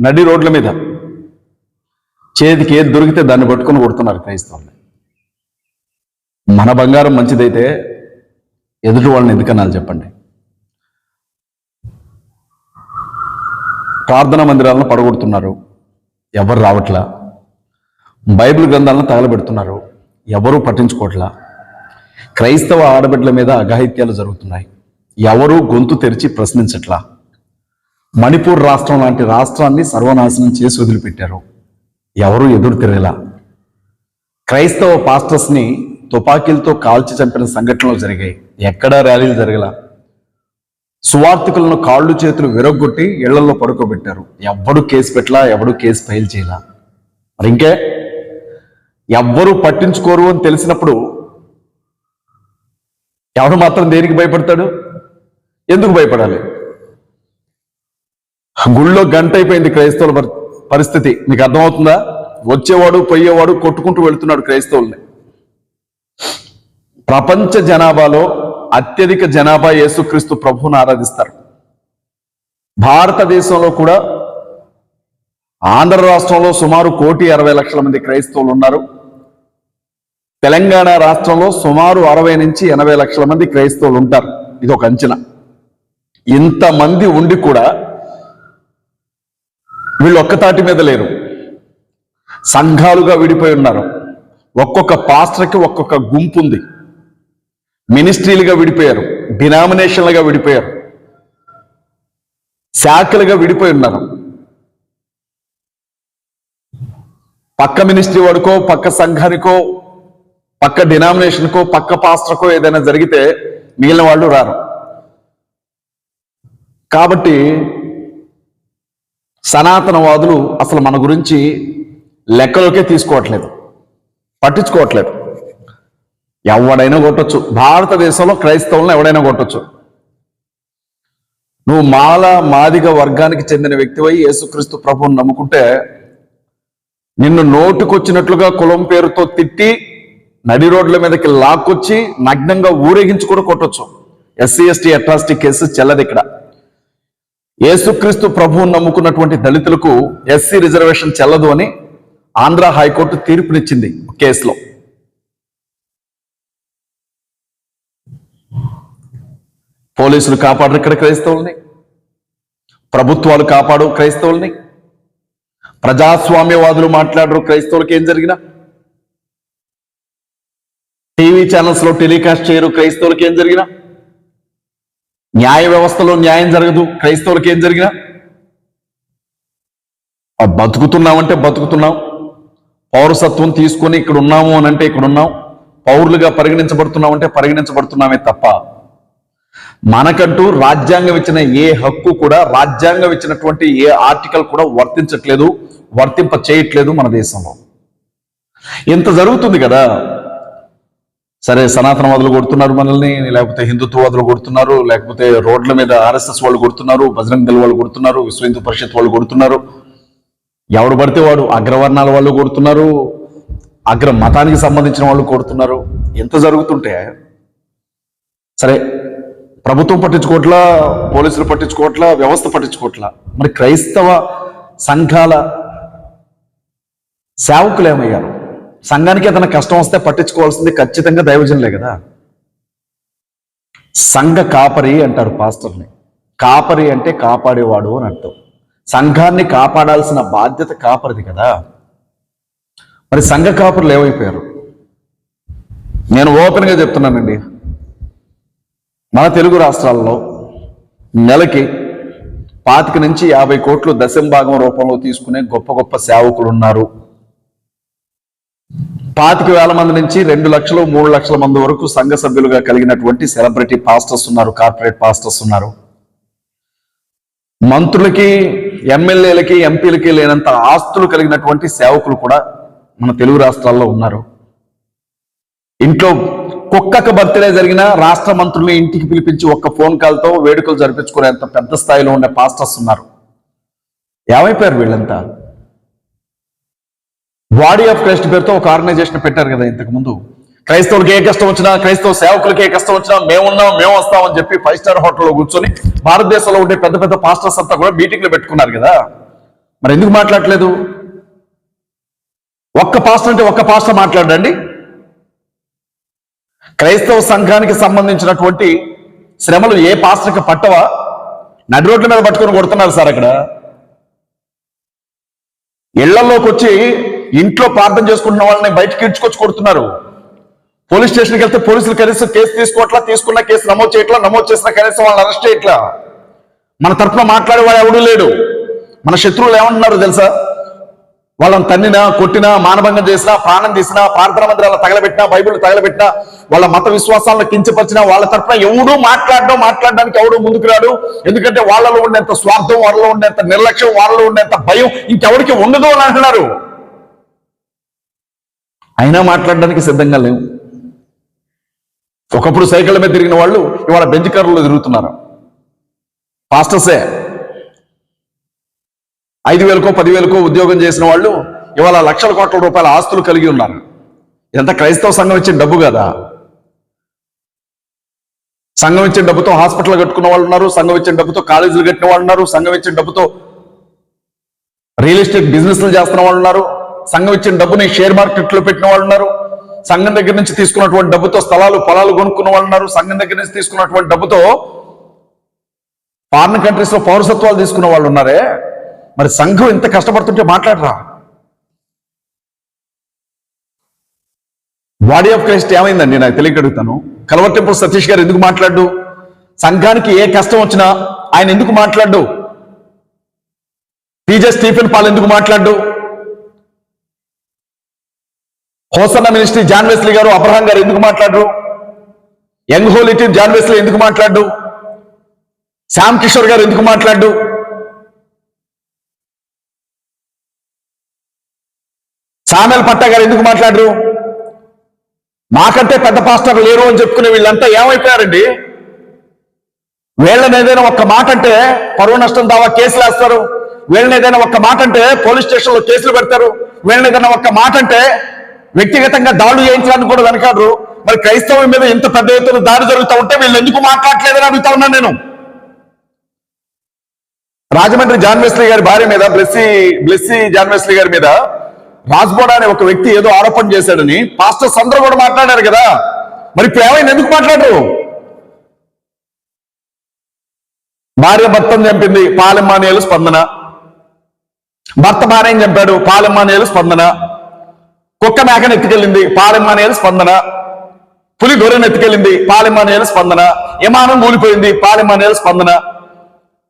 నడి రోడ్ల మీద చేతికి ఏది దొరికితే దాన్ని పట్టుకొని కొడుతున్నారు క్రైస్తవుల్ని. మన బంగారం మంచిదైతే ఎదుటి వాళ్ళని ఎందుకనాలి చెప్పండి? ప్రార్థనా మందిరాలను పడగొడుతున్నారు. ఎవరు రావట్లా? బైబిల్ గ్రంథాలను తగలబెడుతున్నారు. ఎవరూ పట్టించుకోవట్లా? క్రైస్తవ ఆడబిడ్డల మీద అఘాయిత్యాలు జరుగుతున్నాయి. ఎవరూ గొంతు తెరిచి ప్రశ్నించట్లా? మణిపూర్ రాష్ట్రం లాంటి రాష్ట్రాన్ని సర్వనాశనం చేసి వదిలిపెట్టారు. ఎవరూ ఎదురు తిరగలా. క్రైస్తవ పాస్టర్స్ని తుపాకీలతో కాల్చి చంపిన సంఘటనలు జరిగాయి. ఎక్కడా ర్యాలీలు జరగల. సువార్థికులను కాళ్ళు చేతులు విరగ్గొట్టి ఇళ్ళలో పడుకోబెట్టారు. ఎవ్వడు కేసు పెట్టలా ఎవడు కేసు ఫైల్ చేయలా. మరి ఇంకే ఎవ్వరూ పట్టించుకోరు అని తెలిసినప్పుడు ఎవడు మాత్రం దేనికి భయపడతాడు? ఎందుకు భయపడాలి? గుళ్ళో గంట అయిపోయింది క్రైస్తవుల పరి- పరిస్థితి. మీకు అర్థమవుతుందా? వచ్చేవాడు పోయేవాడు కొట్టుకుంటూ వెళ్తున్నాడు క్రైస్తవుల్ని. ప్రపంచ జనాభాలో అత్యధిక జనాభా యేసుక్రీస్తు ప్రభువును ఆరాధిస్తారు. భారతదేశంలో కూడా ఆంధ్ర రాష్ట్రంలో సుమారు కోటి అరవై లక్షల మంది క్రైస్తవులు ఉన్నారు. తెలంగాణ రాష్ట్రంలో సుమారు అరవై నుంచి ఎనభై లక్షల మంది క్రైస్తవులు ఉంటారు. ఇది ఒక అంచనా. ఇంతమంది ఉండి కూడా వీళ్ళు ఒక్కతాటి మీద లేరు. సంఘాలుగా విడిపోయి ఉన్నారు. ఒక్కొక్క పాస్టర్కి ఒక్కొక్క గుంపు ఉంది మినిస్ట్రీలుగా విడిపోయారు. డినామినేషన్లుగా విడిపోయారు. శాఖలుగా విడిపోయి ఉన్నారు. పక్క మినిస్ట్రీ వాడికో పక్క సంఘానికో పక్క డినామినేషన్కో పక్క పాస్టర్కో ఏదైనా జరిగితే మిగిలిన వాళ్ళు రారు. కాబట్టి సనాతనవాదులు అసలు మన గురించి లెక్కలోకే తీసుకోవట్లేదు పట్టించుకోవట్లేదు. ఎవడైనా కొట్టచ్చు. భారతదేశంలో క్రైస్తవులను ఎవడైనా కొట్టచ్చు. నువ్వు మాల మాదిగ వర్గానికి చెందిన వ్యక్తివై యేసుక్రీస్తు ప్రభువుని నమ్ముకుంటే నిన్ను నోటుకొచ్చినట్లుగా కులం పేరుతో తిట్టి నడి రోడ్ల మీదకి లాక్కొచ్చి నగ్నంగా ఊరేగించి కూడా కొట్టచ్చు. ఎస్సీ ఎస్టీ అట్రాసిటీ కేసు చెల్లది ఇక్కడ. యేసుక్రీస్తు ప్రభువును నమ్ముకున్నటువంటి దళితులకు ఎస్సీ రిజర్వేషన్ చెల్లదు అని ఆంధ్ర హైకోర్టు తీర్పునిచ్చింది కేసులో. పోలీసులు కాపాడరు ఇక్కడ క్రైస్తవుల్ని. ప్రభుత్వాలు కాపాడు క్రైస్తవుల్ని. ప్రజాస్వామ్యవాదులు మాట్లాడరు క్రైస్తవులకి ఏం జరిగినా. టీవీ ఛానల్స్లో టెలికాస్ట్ చేయరు క్రైస్తవులకి ఏం జరిగినా. న్యాయ వ్యవస్థలో న్యాయం జరగదు. క్రైస్తవులకు ఏం జరిగినా? బతుకుతున్నామంటే బతుకుతున్నాం. పౌరసత్వం తీసుకొని ఇక్కడ ఉన్నాము అని అంటే ఇక్కడ ఉన్నాం. పౌరులుగా పరిగణించబడుతున్నామంటే పరిగణించబడుతున్నామే తప్ప మనకంటూ రాజ్యాంగం ఇచ్చిన ఏ హక్కు కూడా రాజ్యాంగం ఇచ్చినటువంటి ఏ ఆర్టికల్ కూడా వర్తించట్లేదు వర్తింప చేయట్లేదు మన దేశంలో. ఇంత జరుగుతుంది కదా. సరే సనాతనవాదులు కొడుతున్నారు మనల్ని లేకపోతే హిందుత్వవాదులు కొడుతున్నారు లేకపోతే రోడ్ల మీద ఆర్ఎస్ఎస్ వాళ్ళు కొడుతున్నారు బజరంగ్ దళ వాళ్ళు కొడుతున్నారు విశ్వ హిందూ పరిషత్ వాళ్ళు కొడుతున్నారు. ఎవడు పడితే వాడు అగ్రవర్ణాల వాళ్ళు కొడుతున్నారు అగ్ర మతానికి సంబంధించిన వాళ్ళు కొడుతున్నారు. ఎంత జరుగుతుంటే? సరే ప్రభుత్వం పట్టించుకోవట్లా పోలీసులు పట్టించుకోవట్లా వ్యవస్థ పట్టించుకోవట్లా మరి క్రైస్తవ సంఘాల సేవకులు ఏమయ్యారు? సంఘానికి ఏదైనా కష్టం వస్తే పట్టించుకోవాల్సింది ఖచ్చితంగా దైవజనులే కదా. సంఘ కాపరి అంటారు పాస్టర్ని. కాపరి అంటే కాపాడేవాడు అని అర్థం. సంఘాన్ని కాపాడాల్సిన బాధ్యత కాపరిది కదా. మరి సంఘ కాపరులు ఏమైపోయారు? నేను ఓపెన్గా చెప్తున్నానండి. మన తెలుగు రాష్ట్రాల్లో నెలకి పాతిక నుంచి యాభై కోట్లు దశంభాగం రూపంలో తీసుకునే గొప్ప గొప్ప సేవకులు ఉన్నారు. పాతిక వేల మంది నుంచి రెండు లక్షలు మూడు లక్షల మంది వరకు సంఘ సభ్యులుగా కలిగినటువంటి సెలబ్రిటీ పాస్టర్స్ ఉన్నారు కార్పొరేట్ పాస్టర్స్ ఉన్నారు. మంత్రులకి ఎమ్మెల్యేలకి ఎంపీలకి లేనంత ఆస్తులు కలిగినటువంటి సేవకులు కూడా మన తెలుగు రాష్ట్రాల్లో ఉన్నారు. ఇంట్లో కుక్కకు బర్త్డే జరిగిన రాష్ట్ర మంత్రుల్ని ఇంటికి పిలిపించి ఒక్క ఫోన్ కాల్తో వేడుకలు జరిపించుకునేంత పెద్ద స్థాయిలో ఉండే పాస్టర్స్ ఉన్నారు. ఏమైపోయారు వీళ్ళంతా? బాడీ ఆఫ్ క్రైస్ట్ పేరుతో ఒక ఆర్గనైజేషన్ పెట్టారు కదా ఇంతకు ముందు. క్రైస్తవులకి ఏ కష్టం వచ్చినా క్రైస్తవ సేవకులకి ఏ కష్టం వచ్చినా మేమున్నాం మేము వస్తామని చెప్పి ఫైవ్ స్టార్ హోటల్లో కూర్చొని భారతదేశంలో ఉండే పెద్ద పెద్ద పాస్టర్స్ అంతా కూడా మీటింగ్లు పెట్టుకున్నారు కదా. మరి ఎందుకు మాట్లాడట్లేదు? ఒక్క పాస్టర్ అంటే ఒక్క పాస్టర్ మాట్లాడండి. క్రైస్తవ సంఘానికి సంబంధించినటువంటి శ్రమలు ఏ పాస్టర్కి పట్టవా? నడి రోడ్ల మీద పట్టుకొని కొడుతున్నారు సార్ అక్కడ. ఇళ్ళలోకి వచ్చి ఇంట్లో ప్రార్థన చేసుకుంటున్న వాళ్ళని బయటకి ఇడ్చుకొచ్చి కొడుతున్నారు. పోలీస్ స్టేషన్కి వెళ్తే పోలీసులు కనీసం కేసు తీసుకోవట్లా తీసుకున్న కేసు నమోదు చేయట్లా నమోదు చేసిన కనీసం వాళ్ళని అరెస్ట్ చేయట్లా. మన తరఫున మాట్లాడేవాడు ఎవడూ లేడు. మన శత్రువులు ఏమంటున్నారు తెలుసా? వాళ్ళని తన్నినా కొట్టినా మానభంగం చేసినా ప్రాణం తీసినా ప్రార్థన మందిరాలను తగలబెట్టినా బైబిల్ తగలబెట్టినా వాళ్ళ మత విశ్వాసాలను కించపరిచినా వాళ్ళ తరఫున ఎవడూ మాట్లాడడం మాట్లాడడానికి ఎవడు ముందుకు రాడు. ఎందుకంటే వాళ్ళలో ఉండేంత స్వార్థం వాళ్ళలో ఉండేంత నిర్లక్ష్యం వాళ్ళలో ఉండేంత భయం ఇంకెవరికి ఉండదు అని అంటున్నారు. అయినా మాట్లాడడానికి సిద్ధంగా లేవు. ఒకప్పుడు సైకిళ్ళ మీద తిరిగిన వాళ్ళు ఇవాళ బెంచ్ కార్లలో తిరుగుతున్నారు. పాస్టర్సే ఐదు వేలకో పదివేలకో ఉద్యోగం చేసిన వాళ్ళు ఇవాళ లక్షల కోట్ల రూపాయల ఆస్తులు కలిగి ఉన్నారు. ఇదంతా క్రైస్తవ సంఘం ఇచ్చిన డబ్బు కదా. సంఘం ఇచ్చిన డబ్బుతో హాస్పిటల్ కట్టుకున్న వాళ్ళు ఉన్నారు సంఘం ఇచ్చిన డబ్బుతో కాలేజీలు కట్టిన వాళ్ళు ఉన్నారు సంఘం ఇచ్చిన డబ్బుతో రియల్ ఎస్టేట్ బిజినెస్లు చేస్తున్న వాళ్ళు ఉన్నారు. సంఘం ఇచ్చిన డబ్బుని షేర్ మార్కెట్లో పెట్టిన వాళ్ళు ఉన్నారు. సంఘం దగ్గర నుంచి తీసుకున్నటువంటి డబ్బుతో స్థలాలు పొలాలు కొనుక్కున్న వాళ్ళు ఉన్నారు. సంఘం దగ్గర నుంచి తీసుకున్నటువంటి డబ్బుతో ఫారిన్ కంట్రీస్లో పౌరసత్వాలు తీసుకున్న వాళ్ళు ఉన్నారే? మరి సంఘం ఇంత కష్టపడుతుంటే మాట్లాడరా? బాడీ ఆఫ్ క్రైస్ట్ ఏమైందండి? నాకు తెలియకడుగుతాను. కలవర్ టెంపుల్ సతీష్ గారు ఎందుకు మాట్లాడు సంఘానికి ఏ కష్టం వచ్చినా ఆయన ఎందుకు మాట్లాడు టీజే స్టీఫెన్ పాల్ ఎందుకు మాట్లాడు హోసన్న మినిస్ట్రీ జాన్ వెస్లీ గారు అబ్రహాం గారు ఎందుకు మాట్లాడరు? Young holy team John Wesley ఎందుకు మాట్లాడు శ్యామ్ కిషోర్ గారు ఎందుకు మాట్లాడు సామెల్ పట్టా గారు ఎందుకు మాట్లాడరు? మాకంటే పెద్ద పాస్టర్ లేరు అని చెప్పుకునే వీళ్ళంతా ఏమైపోయారండి? వీళ్ళని ఏదైనా ఒక్క మాట అంటే పరువు నష్టం దావా కేసులు వేస్తారు. వీళ్ళని ఏదైనా ఒక్క మాట అంటే పోలీస్ స్టేషన్లో కేసులు పెడతారు. వీళ్ళని ఏదైనా ఒక్క మాట అంటే వ్యక్తిగతంగా దాడులు చేయించడానికి కూడా వెనకాడరు. మరి క్రైస్తవం మీద ఇంత పెద్ద ఎత్తున దాడి జరుగుతూ ఉంటే వీళ్ళు ఎందుకు మాట్లాడలేదని అడుగుతా ఉన్నాను నేను. రాజమండ్రి జాన్ గారి భార్య మీద బ్లెస్సీ బ్లెస్సీ జాన్ గారి మీద రాజ్బోడా అనే ఒక వ్యక్తి ఏదో ఆరోపణ చేశాడని పాస్టర్స్ అందరూ కూడా మాట్లాడారు కదా. మరి ఇప్పుడు ఎందుకు మాట్లాడరు? భార్య భర్తను చంపింది పాలెమ్మానేలు స్పందన. భర్త భార్యను చంపాడు పాలెమ్మానేలు స్పందన. కుక్క మేకను ఎత్తుకెళ్ళింది. పాలెమ్మనేల స్పందన. పులి గొర్రెను ఎత్తుకెళ్ళింది. పాలెమ్మానేలు స్పందన. విమానం కూలిపోయింది పాలెమ్మనేల స్పందన.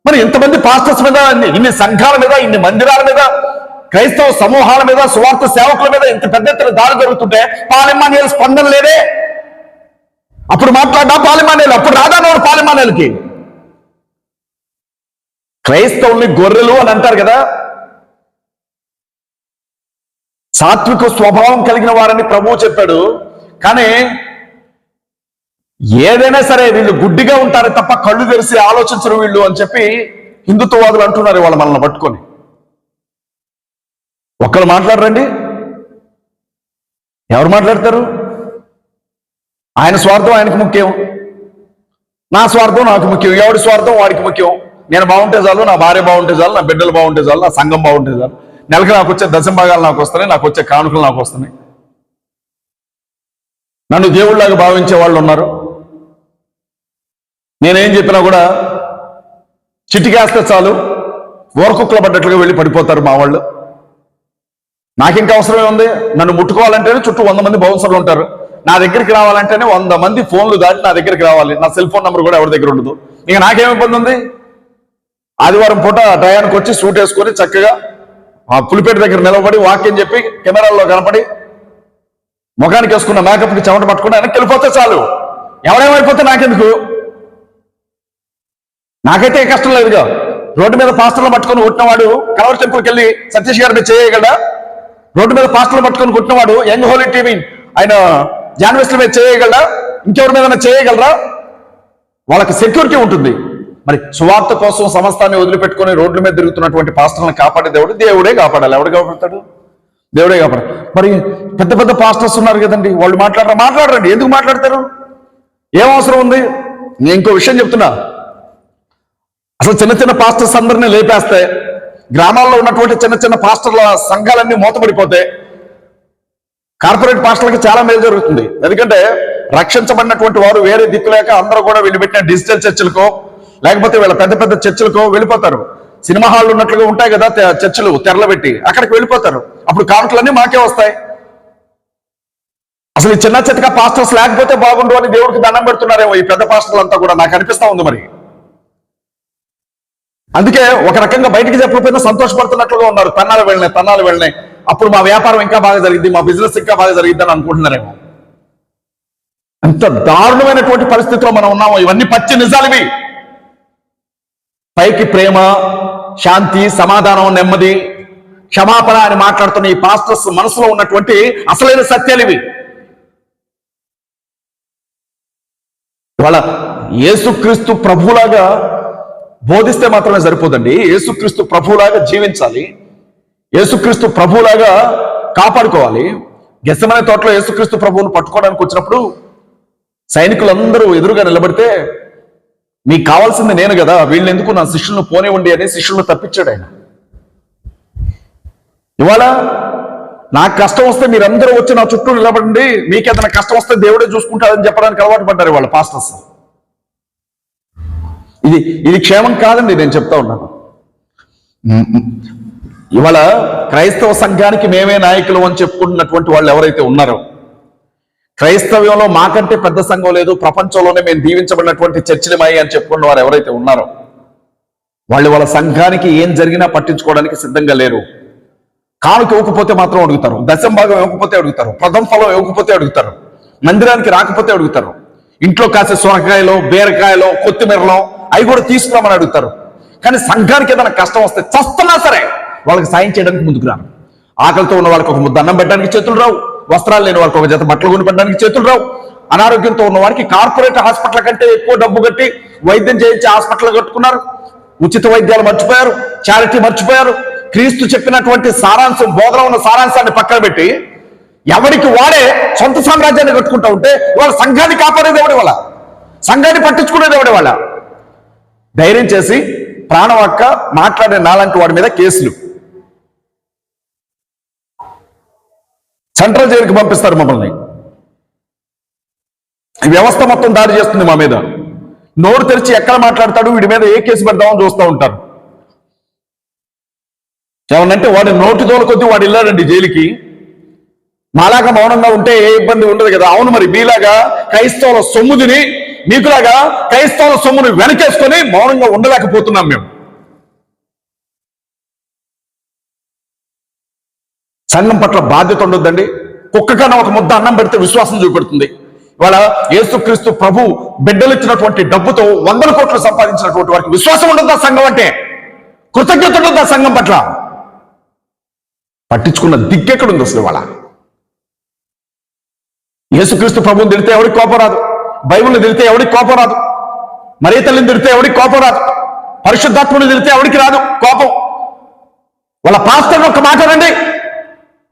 మరి ఇంతమంది పాస్టర్స్ మీద ఇన్ని- సంఘాల మీద ఇన్ని మందిరాల మీద క్రైస్తవ సమూహాల మీద సువార్త సేవకుల మీద ఇంత పెద్ద ఎత్తున దాడి జరుగుతుంటే పాలెమ్మనేల స్పందన లేదే? అప్పుడు మాట్లాడా పాలెమ్మనేలు అప్పుడు రాదానోడు పాలెమ్మనేలకి క్రైస్తవుల్ని గొర్రెలు అని అంటారు కదా. సాత్విక స్వభావం కలిగిన వారని ప్రభువు చెప్పాడు. కానీ ఏదైనా సరే వీళ్ళు గుడ్డిగా ఉంటారు తప్ప కళ్ళు తెరిసి ఆలోచించరు వీళ్ళు అని చెప్పి హిందుత్వవాదులు అంటున్నారు వాళ్ళు మనల్ని పట్టుకొని. ఒక్కరు మాట్లాడరండి. ఎవరు మాట్లాడతారు? ఆయన స్వార్థం ఆయనకు ముఖ్యం. నా స్వార్థం నాకు ముఖ్యం. ఎవడి స్వార్థం వాడికి ముఖ్యం. నేను బాగుంటే చాలు నా భార్య బాగుంటే చాలు నా బిడ్డలు బాగుంటే చాలు నా సంఘం బాగుంటే చాలు. నెలకి నాకు వచ్చే దశంభాగాలు నాకు వస్తున్నాయి నాకు వచ్చే కానుకలు నాకు వస్తున్నాయి. నన్ను దేవుళ్ళగా భావించే వాళ్ళు ఉన్నారు. నేనేం చెప్పినా కూడా చిటికేస్తే చాలు ఊరకుక్కలు పడ్డట్లుగా వెళ్ళి పడిపోతారు మా వాళ్ళు. నాకింక అవసరమే ఉంది నన్ను ముట్టుకోవాలంటేనే చుట్టూ వంద మంది బౌన్సర్లు ఉంటారు. నా దగ్గరికి రావాలంటేనే వంద మంది ఫోన్లు దాటి నా దగ్గరికి రావాలి. నా సెల్ ఫోన్ నెంబర్ కూడా ఎవరి దగ్గర ఉండదు. ఇంకా నాకేం ఇబ్బంది ఉంది? ఆదివారం పూట టయానికి వచ్చి సూట్ వేసుకొని చక్కగా ఆ పులిపేట దగ్గర నిలబడి వాక్యం చెప్పి కెమెరాల్లో కనపడి ముఖానికి వేసుకున్న మేకప్కి చెమట పట్టుకుని వెనక్కి వెళ్ళిపోతే చాలు. ఎవరేమైపోతే నాకెందుకు? నాకైతే ఏ కష్టం లేదుగా. రోడ్డు మీద పాస్టర్లు పట్టుకొని కొట్టినవాడు కలవర్ టెంపుల్కి వెళ్ళి సతీష్ గారిని చేయగలడా? రోడ్డు మీద పాస్టర్లు పట్టుకొని కొట్టినవాడు యంగ్ హోలీ టీవీ ఆయన జాన్వెస్ట్ల మీద చేయగలరా ఇంకెవరి మీద చేయగలరా? వాళ్ళకి సెక్యూరిటీ ఉంటుంది. మరి సువార్త కోసం సమస్తాన్ని వదిలిపెట్టుకొని రోడ్ల మీద తిరుగుతున్నటువంటి పాస్టర్లను కాపాడే దేవుడు దేవుడే కాపాడాలి. ఎవడు కాపాడతాడు? దేవుడే కాపాడాలి. మరి పెద్ద పెద్ద పాస్టర్స్ ఉన్నారు కదండి. వాళ్ళు మాట్లాడరా? మాట్లాడరండి. ఎందుకు మాట్లాడతారు? ఏం అవసరం ఉంది? నేను ఇంకో విషయం చెప్తున్నా. అసలు చిన్న చిన్న పాస్టర్స్ అందరినీ లేపేస్తే గ్రామాల్లో ఉన్నటువంటి చిన్న చిన్న పాస్టర్ల సంఘాలన్నీ మూతపడిపోతే కార్పొరేట్ పాస్టర్లకి చాలా మేలు జరుగుతుంది. ఎందుకంటే రక్షించబడినటువంటి వారు వేరే దిక్కు లేక అందరూ కూడా వీళ్ళు పెట్టిన డిజిటల్ చర్చలకు లేకపోతే వీళ్ళ పెద్ద పెద్ద చర్చలకు వెళ్ళిపోతారు. సినిమా హాల్ ఉన్నట్లుగా ఉంటాయి కదా చర్చలు తెరలు పెట్టి అక్కడికి వెళ్ళిపోతారు. అప్పుడు కానుకలన్నీ మాకే వస్తాయి. అసలు ఈ చిన్న చితక పాస్టర్స్ లేకపోతే బాగుండు అని దేవుడికి దండం పెడుతున్నారేమో ఈ పెద్ద పాస్టర్లు అంతా కూడా నాకు అనిపిస్తా ఉంది మరి. అందుకే ఒక రకంగా బయటికి చెప్పకపోయినా సంతోషపడుతున్నట్లుగా ఉన్నారు. తన్నాలు వెళ్ళినాయి తన్నాలు వెళ్ళినాయి. అప్పుడు మా వ్యాపారం ఇంకా బాగా జరిగింది మా బిజినెస్ ఇంకా బాగా జరిగింది అని అనుకుంటున్నారేమో. అంత దారుణమైనటువంటి పరిస్థితిలో మనం ఉన్నాము. ఇవన్నీ పచ్చి నిజాలివి పైకి ప్రేమ శాంతి సమాధానం నెమ్మది క్షమాపణ అని మాట్లాడుతున్న ఈ పాస్టర్స్ మనసులో ఉన్నటువంటి అసలైన సత్యాలు ఇవి. ఇవాళ యేసుక్రీస్తు ప్రభులాగా బోధిస్తే మాత్రమే సరిపోదండి. యేసుక్రీస్తు ప్రభులాగా జీవించాలి. యేసుక్రీస్తు ప్రభులాగా కాపాడుకోవాలి. గెసమనే తోటలో యేసుక్రీస్తు ప్రభువును పట్టుకోవడానికి వచ్చినప్పుడు సైనికులందరూ ఎదురుగా నిలబడితే మీకు కావాల్సింది నేను కదా వీళ్ళు ఎందుకు నా శిష్యులను పోనివ్వండి అని శిష్యులను తప్పించాడు ఆయన. ఇవాళ నాకు కష్టం వస్తే మీరందరూ వచ్చి నా చుట్టూ నిలబడండి మీకు ఏదైనా కష్టం వస్తే దేవుడే చూసుకుంటాడని చెప్పడానికి అలవాటు పడ్డారు వాళ్ళ పాస్టర్స్ ఇది ఇది క్షేమం కాదండి నేను చెప్తా ఉన్నాను. ఇవాళ క్రైస్తవ సంఘానికి మేమే నాయకులు అని చెప్పుకుంటున్నటువంటి వాళ్ళు ఎవరైతే ఉన్నారో క్రైస్తవ్యంలో మాకంటే పెద్ద సంఘం లేదు ప్రపంచంలోనే మేము దీవించబడినటువంటి చర్చిలమై అని చెప్పుకున్న వారు ఎవరైతే ఉన్నారో వాళ్ళు వాళ్ళ సంఘానికి ఏం జరిగినా పట్టించుకోవడానికి సిద్ధంగా లేరు. కానుక ఇవ్వకపోతే మాత్రం అడుగుతారు. దశం భాగం ఇవ్వకపోతే అడుగుతారు. ప్రథమ ఫలం ఇవ్వకపోతే అడుగుతారు. మందిరానికి రాకపోతే అడుగుతారు. ఇంట్లో కాసే సొరకాయలో బీరకాయలో కొత్తిమీరలో అవి కూడా తీసుకురామని అడుగుతారు. కానీ సంఘానికి ఏదైనా కష్టం వస్తే చస్తున్నా సరే వాళ్ళకి సాయం చేయడానికి ముందుకు రాను ఆకలితో ఉన్న వాళ్ళకి ఒక ముద్ద అన్నం పెట్టడానికి చేతులు రావు. వస్త్రాలు లేని వారికి ఒక జత బట్టలు కొనిపెట్టడానికి చేతులు రావు. అనారోగ్యంతో ఉన్న వారికి కార్పొరేట్ హాస్పిటల్ కంటే ఎక్కువ డబ్బు కట్టి వైద్యం చేయించి హాస్పిటల్ కట్టుకున్నారు. ఉచిత వైద్యాలు మర్చిపోయారు. చారిటీ మర్చిపోయారు. క్రీస్తు చెప్పినటువంటి సారాంశం బోధన ఉన్న సారాంశాన్ని పక్కన పెట్టి ఎవరికి వాడే సొంత సామ్రాజ్యాన్ని కట్టుకుంటా ఉంటే వాళ్ళ సంఘాన్ని కాపాడేది ఎవడి వాళ్ళ సంఘాన్ని పట్టించుకునేది ఎవడి వాళ్ళ ధైర్యం చేసి ప్రాణవాక్క మాట్లాడే నాలాంటి వాడి మీద కేసులు. సెంట్రల్ జైలుకి పంపిస్తారు మమ్మల్ని. వ్యవస్థ మొత్తం దాడి చేస్తుంది మా మీద. నోరు తెరిచి ఎక్కడ మాట్లాడతాడు వీడి మీద ఏ కేసు పెడదామని చూస్తూ ఉంటారు. ఏమనంటే వాడి నోటి తోలకొద్ది వాడు వెళ్ళాడండి జైలుకి. మాలాగా మౌనంగా ఉంటే ఏ ఇబ్బంది ఉండదు కదా. అవును మరి మీలాగా క్రైస్తవుల సొమ్ముదిని మీకులాగా క్రైస్తవుల సొమ్ముని వెనకేసుకొని మౌనంగా ఉండలేకపోతున్నాం మేము. సంఘం పట్ల బాధ్యత ఉండొద్దండి. కుక్కకన్నా ఒక ముద్ద అన్నం పెడితే విశ్వాసం చూపెడుతుంది. ఇవాళ యేసుక్రీస్తు ప్రభు బిడ్డలిచ్చినటువంటి డబ్బుతో వందల కోట్లు సంపాదించినటువంటి వారికి విశ్వాసం ఉండదు ఆ సంఘం అంటే? కృతజ్ఞత ఉండదు ఆ సంఘం పట్ల? పట్టించుకున్న దిక్కెక్కడుంది అసలు ఇవాళ? యేసుక్రీస్తు ప్రభుని తిడితే ఎవరికి కోపం రాదు? బైబుల్ని తిడితే ఎవరికి కోపం రాదు? మరీ తల్లిని తిడితే ఎవరికి కోపం రాదు? పరిశుద్ధాత్మని తిడితే ఎవరికి రాదు? కోపం. వాళ్ళ పాస్టర్ ఒక మాట రండి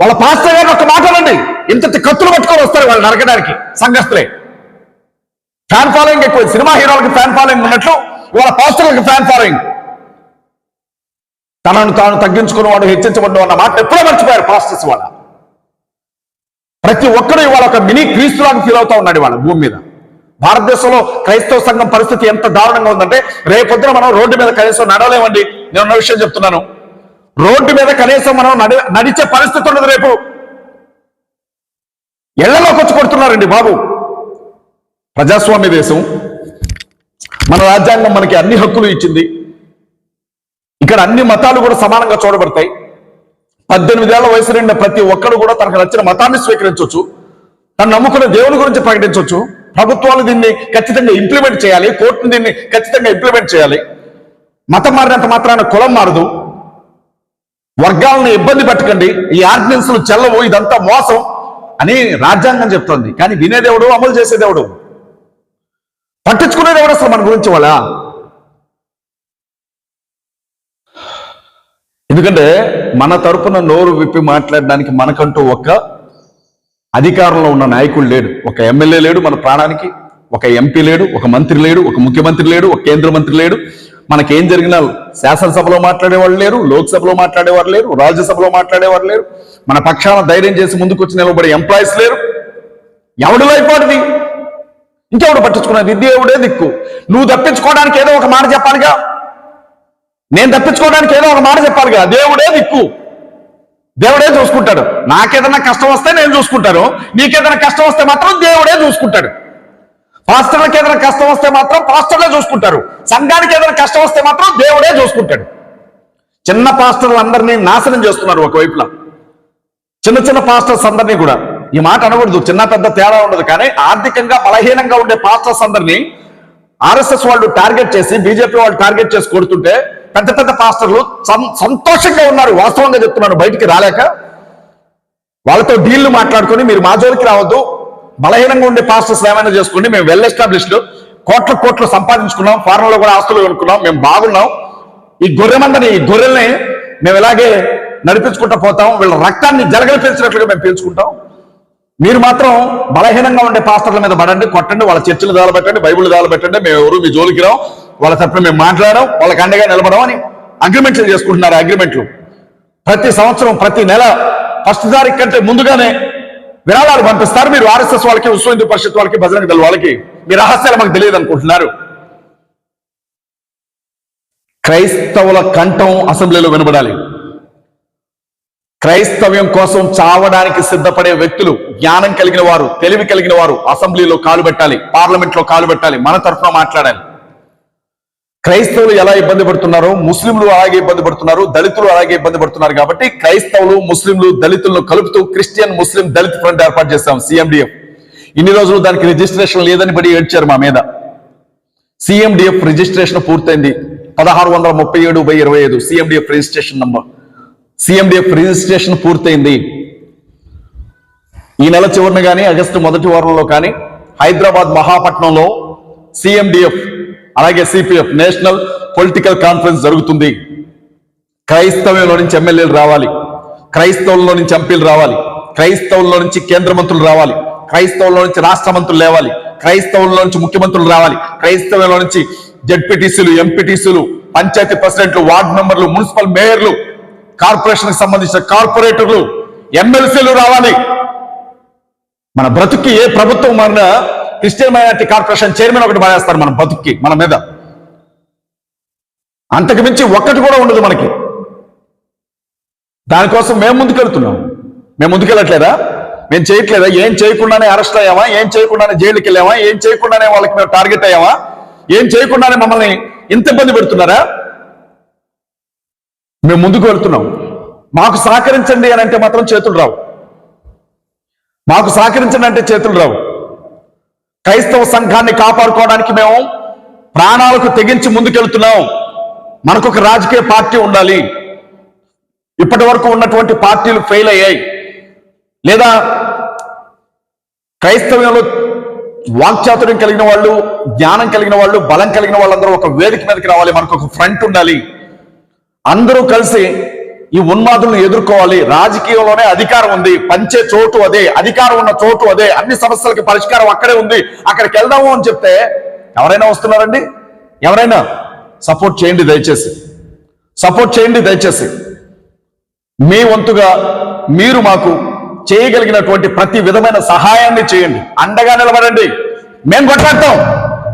వాళ్ళ పాస్టర్ గారిని ఒక మాట అండి ఇంతటి కత్తులు పట్టుకొని వస్తారు వాళ్ళు నరకడానికి సంఘస్థులే. ఫ్యాన్ ఫాలోయింగ్ ఎక్కువ సినిమా హీరోలకు ఫ్యాన్ ఫాలోయింగ్ ఉన్నట్లు వాళ్ళ పాస్టర్లకు ఫ్యాన్ ఫాలోయింగ్ తనను తాను తగ్గించుకుని వాడు హెచ్చించబడ్డం అన్న మాట ఎప్పుడో మర్చిపోయారు పాస్టర్స్ వాళ్ళ. ప్రతి ఒక్కరు ఇవాళ ఒక మినీ క్రీస్తులాగా ఫీల్ అవుతా ఉన్నాడు వాళ్ళ భూమి మీద. భారతదేశంలో క్రైస్తవ సంఘం పరిస్థితి ఎంత దారుణంగా ఉందంటే రేపొద్దున మనం రోడ్డు మీద కనీసం నడవలేమండి. నేను ఉన్న విషయం చెప్తున్నాను. రోడ్డు మీద కనీసం మనం నడిచే పరిస్థితి ఉండదు రేపు. ఎళ్ళలోకి వచ్చి కొడుతున్నారండి బాబు. ప్రజాస్వామ్య దేశం. మన రాజ్యాంగం మనకి అన్ని హక్కులు ఇచ్చింది. ఇక్కడ అన్ని మతాలు కూడా సమానంగా చూడబడతాయి. పద్దెనిమిదేళ్ళ వయసు నిండిన ప్రతి ఒక్కరు కూడా తనకు నచ్చిన మతాన్ని స్వీకరించవచ్చు తను నమ్ముకునే దేవుని గురించి ప్రకటించవచ్చు ప్రభుత్వాలు దీన్ని ఖచ్చితంగా ఇంప్లిమెంట్ చేయాలి. కోర్టును దీన్ని ఖచ్చితంగా ఇంప్లిమెంట్ చేయాలి. మతం మారినంత మాత్రాన కులం మారదు. వర్గాలను ఇబ్బంది పెట్టకండి. ఈ ఆర్డినెన్స్లు చెల్లవు. ఇదంతా మోసం అని రాజ్యాంగం చెప్తోంది. కానీ వినేదేవుడు? అమలు చేసేదేవుడు? పట్టించుకునేదేవుడు అసలు మన గురించి వాళ్ళ? ఎందుకంటే మన తరపున నోరు విప్పి మాట్లాడడానికి మనకంటూ ఒక అధికారంలో ఉన్న నాయకుడు లేడు. ఒక ఎమ్మెల్యే లేడు మన ప్రాణానికి. ఒక ఎంపీ లేడు ఒక మంత్రి లేడు ఒక ముఖ్యమంత్రి లేడు ఒక కేంద్ర మంత్రి లేడు. మనకేం జరిగినా శాసనసభలో మాట్లాడేవాళ్ళు లేరు లోక్సభలో మాట్లాడేవారు లేరు రాజ్యసభలో మాట్లాడేవారు లేరు. మన పక్షాన ధైర్యం చేసి ముందుకు వచ్చి నిలబడే ఎంప్లాయీస్ లేరు. ఎవడు వైపాటిది ఇంకెవడు పట్టించుకున్నది దేవుడే దిక్కు. నువ్వు తప్పించుకోవడానికి ఏదో ఒక మాట చెప్పాలిగా? నేను తప్పించుకోవడానికి ఏదో ఒక మాట చెప్పాలిగా? దేవుడే దిక్కు. దేవుడే చూసుకుంటాడు. నాకేదైనా కష్టం వస్తే నేను చూసుకుంటాను. నీకేదైనా కష్టం వస్తే మాత్రం దేవుడే చూసుకుంటాడు. పాస్టర్లకు ఏదైనా కష్టం వస్తే మాత్రం పాస్టర్లే చూసుకుంటారు. సంఘానికి ఏదైనా కష్టం వస్తే మాత్రం దేవుడే చూసుకుంటాడు. చిన్న పాస్టర్లు అందరినీ నాశనం చేస్తున్నారు ఒకవైపులా. చిన్న చిన్న పాస్టర్స్ అందరినీ కూడా. ఈ మాట అనకూడదు. చిన్న పెద్ద తేడా ఉండదు. కానీ ఆర్థికంగా బలహీనంగా ఉండే పాస్టర్స్ అందరినీ ఆర్ఎస్ఎస్ వాళ్ళు టార్గెట్ చేసి బీజేపీ వాళ్ళు టార్గెట్ చేసి కొడుతుంటే పెద్ద పెద్ద పాస్టర్లు సంతోషంగా ఉన్నారు. వాస్తవంగా చెప్తున్నాను బయటికి రాలేక. వాళ్ళతో డీళ్ళు మాట్లాడుకొని మీరు మా జోలికి రావద్దు. బలహీనంగా ఉండే పాస్టర్స్ ఏమైనా చేసుకోండి. మేము వెల్ ఎస్టాబ్లిష్డ్ కోట్ల కోట్లు సంపాదించుకున్నాం. ఫారెన్లో కూడా ఆస్తులు కొనుక్కున్నాం. మేము బాగున్నాం. ఈ గొర్రె మందని ఈ గొర్రెల్ని మేము ఇలాగే నడిపించుకుంటూ పోతాం. వీళ్ళ రక్తాన్ని జలగలు పెంచినట్లుగా మేము పీల్చుకుంటాం. మీరు మాత్రం బలహీనంగా ఉండే పాస్టర్ల మీద పడండి కొట్టండి వాళ్ళ చర్చలు దాలబెట్టండి బైబిల్ దాలబెట్టండి మేము ఎవరు మీ జోలికి రాం. వాళ్ళ తరపున మేము మాట్లాడడం వాళ్ళకి అండగా నిలబడం అని అగ్రిమెంట్లు చేసుకుంటున్నారు. అగ్రిమెంట్లు ప్రతి సంవత్సరం ప్రతి నెల ఫస్ట్ తారీఖు కంటే ముందుగానే విరాళాలు పంపిస్తారు. మీరు ఆర్ఎస్ఎస్ వాళ్ళకి విశ్వ హిందూ పరిషత్ వాళ్ళకి భజరంగ దళ వాళ్ళకి మీ రహస్యాలు మాకు తెలియదు అనుకుంటున్నారు. క్రైస్తవుల కంఠం అసెంబ్లీలో వినబడాలి. క్రైస్తవ్యం కోసం చావడానికి సిద్ధపడే వ్యక్తులు జ్ఞానం కలిగిన వారు తెలివి కలిగిన వారు అసెంబ్లీలో కాలు పెట్టాలి పార్లమెంట్లో కాలు పెట్టాలి మన తరఫున మాట్లాడాలి. క్రైస్తవులు ఎలా ఇబ్బంది పడుతున్నారో? ముస్లింలు అలాగే ఇబ్బంది పడుతున్నారు. దళితులు అలాగే ఇబ్బంది పడుతున్నారు కాబట్టి క్రైస్తవులు ముస్లింలు దళితులను కలుపుతూ క్రిస్టియన్ ముస్లిం దళిత్ ఫ్రంట్ ఏర్పాటు చేస్తాం సిఎండిఎఫ్. ఇన్ని రోజులు దానికి రిజిస్ట్రేషన్ లేదని బడి ఏడ్చారు మా మీద. సిఎండిఎఫ్ రిజిస్ట్రేషన్ పూర్తయింది. పదహారు వందల ముప్పై ఏడు బై ఇరవై ఐదు CMDF registration number. CMDF registration పూర్తయింది. ఈ నెల చివరిన కానీ ఆగస్టు మొదటి వారంలో కానీ హైదరాబాద్ మహాపట్నంలో సిఎండిఎఫ్ అలాగే సిపిఎఫ్ నేషనల్ పొలిటికల్ కాన్ఫరెన్స్ జరుగుతుంది. క్రైస్తవంలో నుంచి ఎమ్మెల్యేలు రావాలి. క్రైస్తవుల్లో నుంచి ఎంపీలు రావాలి. క్రైస్తవుల్లో నుంచి కేంద్ర మంత్రులు రావాలి. క్రైస్తవుల్లో నుంచి రాష్ట్ర మంత్రులు లేవాలి. క్రైస్తవుల్లో నుంచి ముఖ్యమంత్రులు రావాలి. క్రైస్తవంలో నుంచి జడ్పీటీసీలు ఎంపీటీసీలు పంచాయతీ ప్రెసిడెంట్లు వార్డు మెంబర్లు మున్సిపల్ మేయర్లు కార్పొరేషన్కి సంబంధించిన కార్పొరేటర్లు ఎమ్మెల్సీలు రావాలి. మన బ్రతుక్కి ఏ ప్రభుత్వం మన క్రిస్టియన్ మైనార్టీ కార్పొరేషన్ చైర్మన్ ఒకటి పడేస్తారు మన బతుక్కి మన మీద. అంతకు మించి ఒక్కటి కూడా ఉండదు మనకి. దానికోసం మేము ముందుకెళ్తున్నాం. మేము ముందుకెళ్ళట్లేదా? మేము చేయట్లేదా? ఏం చేయకుండానే అరెస్ట్ అయ్యామా ఏం చేయకుండానే జైలుకి వెళ్ళామా ఏం చేయకుండానే వాళ్ళకి మేము టార్గెట్ అయ్యామా ఏం చేయకుండానే మమ్మల్ని ఇంత ఇబ్బంది పెడుతున్నారా? మేము ముందుకు వెళ్తున్నాం. మాకు సహకరించండి అని అంటే మాత్రం చేతులు రావు. మాకు సహకరించండి అంటే చేతులు రావు. క్రైస్తవ సంఘాన్ని కాపాడుకోవడానికి మేము ప్రాణాలకు తెగించి ముందుకెళ్తున్నాం. మనకు ఒక రాజకీయ పార్టీ ఉండాలి. ఇప్పటి వరకు ఉన్నటువంటి పార్టీలు ఫెయిల్ అయ్యాయి. లేదా క్రైస్తవ్యంలో వాక్చాతుర్యం కలిగిన వాళ్ళు జ్ఞానం కలిగిన వాళ్ళు బలం కలిగిన వాళ్ళందరూ ఒక వేదిక మీదకి రావాలి. మనకు ఒక ఫ్రంట్ ఉండాలి. అందరూ కలిసి ఈ ఉన్మాదులను ఎదుర్కోవాలి. రాజకీయంలోనే అధికారం ఉంది. పంచే చోటు అదే. అధికారం ఉన్న చోటు అదే. అన్ని సమస్యలకి పరిష్కారం అక్కడే ఉంది. అక్కడికి వెళ్దాము అని చెప్తే ఎవరైనా వస్తున్నారండి? ఎవరైనా? సపోర్ట్ చేయండి దయచేసి. సపోర్ట్ చేయండి దయచేసి. మీ వంతుగా మీరు మాకు చేయగలిగినటువంటి ప్రతి విధమైన సహాయాన్ని చేయండి. అండగా నిలబడండి. మేము కొట్లాడతాం.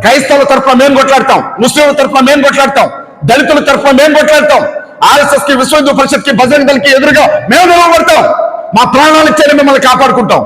క్రైస్తవుల తరఫున మేము కొట్లాడతాం. ముస్లింల తరఫున మేము కొట్లాడతాం. దళితుల తరఫున మేము కొట్లాడతాం. ఆర్ఎస్ఎస్కి విశ్వ హిందూ పరిషత్కి బజరంగ దళకి ఎదురుగా మేము నిలబడతాం. మా ప్రాణాలు ఇచ్చేది మిమ్మల్ని కాపాడుకుంటాం.